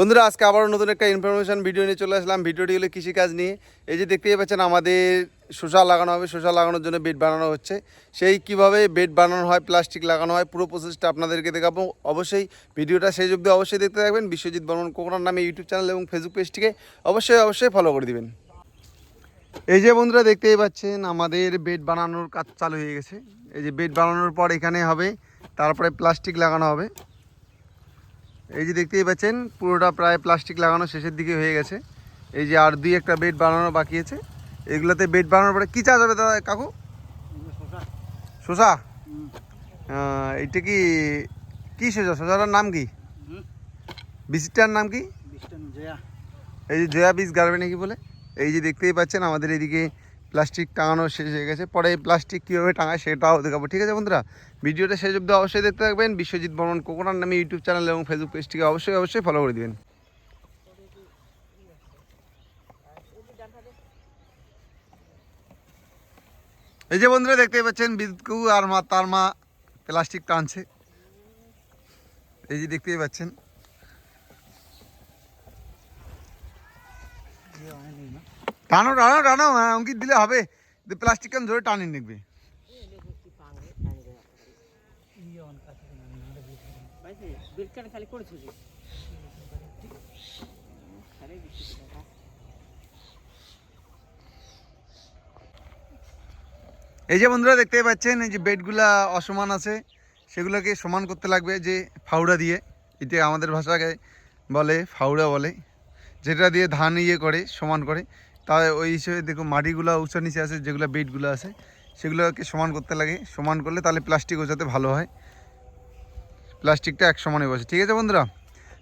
বন্ধুরা, আজকে আবারও নতুন একটা ইনফরমেশান ভিডিও নিয়ে চলে আসলাম। ভিডিওটি হলো কৃষিকাজ নিয়ে। এই যে দেখতেই পাচ্ছেন, আমাদের শসা লাগানো হবে। শসা লাগানোর জন্য বেড বানানো হচ্ছে। সেই কীভাবে বেড বানানো হয় প্লাস্টিক লাগানো হয়, পুরো প্রসেসটা আপনাদেরকে দেখাবো। অবশ্যই ভিডিওটা সেই অবধি অবশ্যই দেখতে থাকবেন। বিশ্বজিৎ বর্মন কোকনার নামে ইউটিউব চ্যানেল এবং ফেসবুক পেজটিকে অবশ্যই অবশ্যই ফলো করে দিবেন। এই যে বন্ধুরা, দেখতেই পাচ্ছেন, আমাদের বেড বানানোর কাজ চালু হয়ে গেছে। এই যে বেড বানানোর পর এখানে হবে, তারপরে প্লাস্টিক লাগানো হবে। এই যে দেখতেই পাচ্ছেন পুরোটা প্রায় প্লাস্টিক লাগানো শেষের দিকে হয়ে গেছে। এই যে আর দুই একটা বেড বানানো বাকি আছে। এগুলোতে বেড বানানোর পরে কী চাষ হবে দাদা কাকু? আহ, এটা কি কী শসা শসাটার নাম কি? বীজটার নাম কি? এই যে জয়া বীজ গাড়বে নাকি বলে? এই যে দেখতেই পাচ্ছেন আমাদের এদিকে প্লাস্টিক টাঙানো শেষ হয়ে গেছে। পরে এই প্লাস্টিক কীভাবে টাঙায় সেটাও দেখাবো। ঠিক আছে বন্ধুরা? ভিডিওটা শেষ অব্দি অবশ্যই দেখতে থাকবেন। বিশ্বজিৎ বর্মন কোকোনার নামে ইউটিউব চ্যানেল এবং ফেসবুক পেজটিকে অবশ্যই অবশ্যই ফলো করে দিবেন। এই যে বন্ধুরা, দেখতেই পাচ্ছেন বিদ্যু আর মা, তার মা প্লাস্টিক টানছে। এই যে দেখতেই পাচ্ছেন। টানো টানো টানো হ্যাঁ অঙ্কিত দিলে হবে। প্লাস্টিক কেন ধরে টানি নিকবে এই যে বন্ধুরা দেখতেই পাচ্ছেন, এই যে বেডগুলা অসমান আছে, সেগুলোকে সমান করতে লাগবে যে ফাউড়া দিয়ে। এটা আমাদের ভাষাকে বলে, ফাউড়া বলে, যেটা দিয়ে ধান ইয়ে করে, সমান করে। তাই ওই হিসেবে দেখো মাটিগুলো উঁচা নিচে আছে, যেগুলো বেডগুলো আছে, সেগুলোকে সমান করতে লাগে। সমান করলে তাহলে প্লাস্টিক ওজাতে ভালো হয়। প্লাস্টিকটা এক সমানে বসে। ঠিক আছে বন্ধুরা?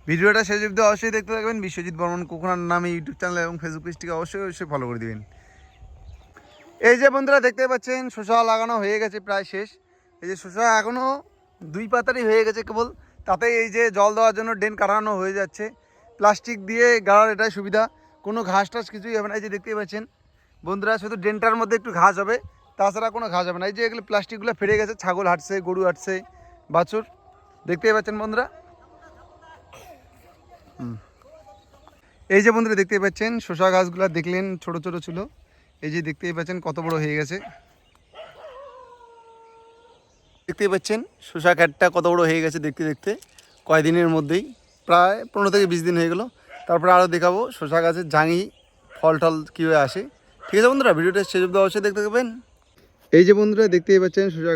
ভিডিওটা শেষ অব্দি অবশ্যই দেখতে থাকবেন। বিশ্বজিৎ বর্মন কোকনার নামে ইউটিউব চ্যানেল এবং ফেসবুক পেজটিকে অবশ্যই অবশ্যই ফলো করে দিবেন। এই যে বন্ধুরা, দেখতে পাচ্ছেন, শসা লাগানো হয়ে গেছে প্রায় শেষ। এই যে শসা এখনও দুই পাতারই হয়ে গেছে কেবল। তাতে এই যে জল দেওয়ার জন্য ড্রেন কাটানো হয়ে যাচ্ছে। প্লাস্টিক দিয়ে গাড়ার এটাই সুবিধা। কোনো ঘাস টাস কিছুই হবে না। এই যে দেখতেই পাচ্ছেন, বন্ধুরা, শুধু ড্রেনটার মধ্যে একটু ঘাস হবে, তাছাড়া কোনো ঘাস হবে না। এই যে এগুলো প্লাস্টিকগুলো ফেটে গেছে, ছাগল হাঁটছে, গরু হাঁটছে, বাছুর, দেখতেই পাচ্ছেন বন্ধুরা। এই যে বন্ধুরা, দেখতেই পাচ্ছেন, শসা গাছগুলো দেখলেন, ছোট ছোট ছিল। এই যে দেখতেই পাচ্ছেন, কত বড় হয়ে গেছে। দেখতেই পাচ্ছেন, শসা খ্যাটটা কত বড় হয়ে গেছে দেখতে দেখতে। কয়দিনের মধ্যেই, প্রায় পনেরো থেকে বিশ দিন হয়ে গেলো। তারপরে আরও দেখাবো শশা গাছের জাঙি ফল টল কীভাবে আসে। ঠিক আছে বন্ধুরা, ভিডিওটা শেষ অব্দি অবশ্যই দেখতে পাবেন এই যে বন্ধুরা, দেখতেই পাচ্ছেন শশা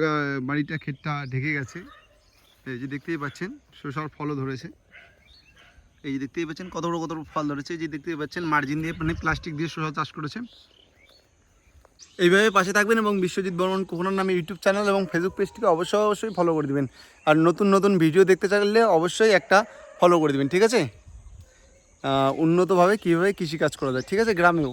বাড়িটা ক্ষেতটা ঢেকে গেছে। এই যে দেখতেই পাচ্ছেন, শশার ফলও ধরেছে। এই যে দেখতেই পাচ্ছেন কত বড় কত বড় ফল ধরেছে। এই যে দেখতেই পাচ্ছেন মার্জিন দিয়ে মানে প্লাস্টিক দিয়ে শসা চাষ করেছে। এইভাবে পাশে থাকবেন এবং বিশ্বজিৎ বর্মন কোকনার নামে ইউটিউব চ্যানেল এবং ফেসবুক পেজটিকে অবশ্যই অবশ্যই ফলো করে দিবেন। আর নতুন নতুন ভিডিও দেখতে চাইলে অবশ্যই একটা ফলো করে দিবেন, ঠিক আছে? উন্নতভাবে কীভাবে কৃষিকাজ করা যায়? ঠিক আছে গ্রামেও।